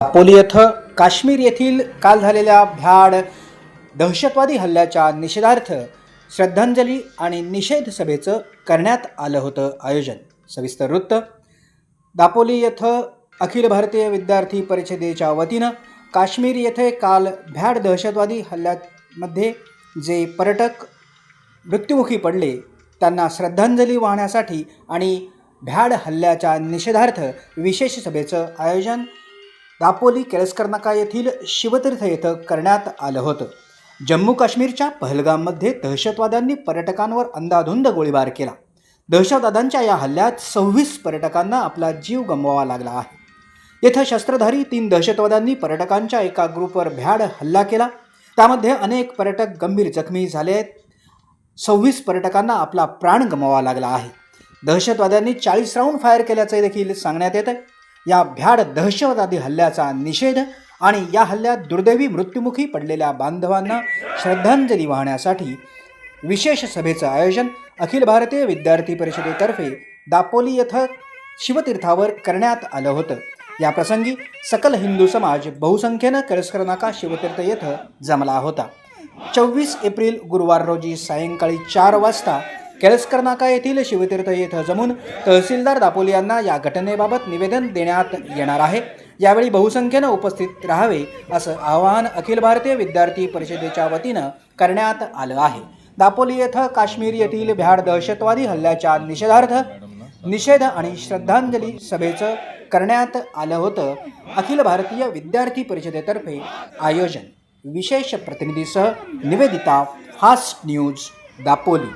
दापोली येथं काश्मीर येथील काल झालेल्या भ्याड दहशतवादी हल्ल्याच्या निषेधार्थ श्रद्धांजली आणि निषेध सभेचं करण्यात आलं होतं आयोजन. सविस्तर वृत्त. दापोली येथं अखिल भारतीय विद्यार्थी परिषदेच्या वतीनं काश्मीर येथे काल भ्याड दहशतवादी हल्ल्यामध्ये जे पर्यटक मृत्युमुखी पडले त्यांना श्रद्धांजली वाहण्यासाठी आणि भ्याड हल्ल्याच्या निषेधार्थ विशेष सभेचं आयोजन दापोली केळसकर नाका येथील शिवतीर्थ येथं करण्यात आलं होतं. जम्मू काश्मीरच्या पहलगाममध्ये दहशतवाद्यांनी पर्यटकांवर अंदाधुंद गोळीबार केला. दहशतवाद्यांच्या या हल्ल्यात सव्वीस पर्यटकांना आपला जीव गमवावा लागला आहे. येथे शस्त्रधारी तीन दहशतवाद्यांनी पर्यटकांच्या एका ग्रुपवर भ्याड हल्ला केला. त्यामध्ये अनेक पर्यटक गंभीर जखमी झाले आहेत. सव्वीस पर्यटकांना आपला प्राण गमवावा लागला आहे. दहशतवाद्यांनी चाळीस राऊंड फायर केल्याचे देखील सांगण्यात येत आहे या भ्याड दहशतवादी हल्ल्याचा निषेध आणि या हल्ल्यात दुर्दैवी मृत्युमुखी पडलेल्या बांधवांना श्रद्धांजली वाहण्यासाठी विशेष सभेचं आयोजन अखिल भारतीय विद्यार्थी परिषदेतर्फे दापोली येथं शिवतीर्थावर करण्यात आलं होतं. या प्रसंगी सकल हिंदू समाज बहुसंख्येनं करस्कर नाका शिवतीर्थ येथं जमला होता. चोवीस एप्रिल गुरुवार रोजी सायंकाळी चार वाजता केळसकर नाका येथील शिवतीर्थ येथे जमून तहसीलदार दापोली यांना या घटनेबाबत निवेदन देण्यात येणार आहे. यावेळी बहुसंख्येनं उपस्थित राहावे असं आवाहन अखिल भारतीय विद्यार्थी परिषदेच्या वतीनं करण्यात आलं आहे. दापोली येथं काश्मीर येथील भ्याड दहशतवादी हल्ल्याच्या निषेधार्थ निषेध आणि श्रद्धांजली सभेचं करण्यात आलं होतं. अखिल भारतीय विद्यार्थी परिषदेतर्फे आयोजन. विशेष प्रतिनिधीसह निवेदिता फास्ट न्यूज दापोली.